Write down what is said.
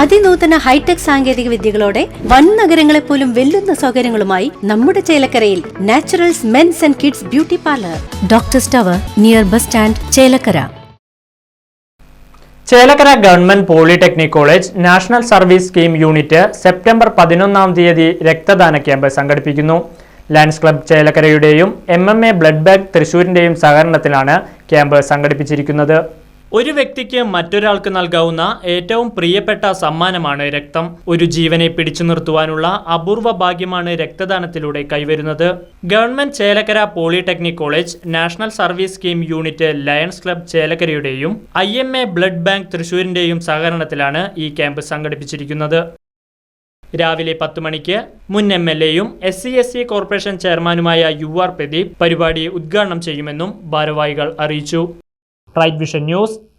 അതിനൂതന hi tech സാങ്കേതിക വിദ്യകളോടെ വൻ നഗരങ്ങളെ പോലും വെല്ലുന്ന സൗകര്യങ്ങളുമായി നമ്മുടെ ചേലക്കരയിൽ Naturals men's and kids beauty parlour. Doctor സ്റ്റവർ near bus stand Chelakkara. Chelakkara government polytechnic college national service scheme unit September പതിനൊന്നാം തീയതി രക്തദാന ക്യാമ്പ് സംഘടിപ്പിക്കുന്നു. Lions club ചേലക്കരയുടെയും M M A blood bank തൃശൂരിന്റെയും സഹകരണത്തിലാണ് ക്യാമ്പ് സംഘടിപ്പിച്ചിരിക്കുന്നത്. ഒരു വ്യക്തിക്ക് മറ്റൊരാൾക്ക് നൽകാവുന്ന ഏറ്റവും പ്രിയപ്പെട്ട സമ്മാനമാണ് രക്തം. ഒരു ജീവനെ പിടിച്ചു നിർത്തുവാനുള്ള അപൂർവ ഭാഗ്യമാണ് രക്തദാനത്തിലൂടെ കൈവരുന്നത്. Government Chelakkara polytechnic college national service scheme unit Lions club ചേലക്കരയുടെയും I M A blood bank തൃശൂരിന്റെയും സഹകരണത്തിലാണ് ഈ ക്യാമ്പ് സംഘടിപ്പിച്ചിരിക്കുന്നത്. രാവിലെ പത്ത് മണിക്ക് മുൻ എം എൽ എയും S C S C corporation ചെയർമാനുമായ യു ആർ പ്രദീപ് പരിപാടി ഉദ്ഘാടനം ചെയ്യുമെന്നും ഭാരവാഹികൾ അറിയിച്ചു. Right vision news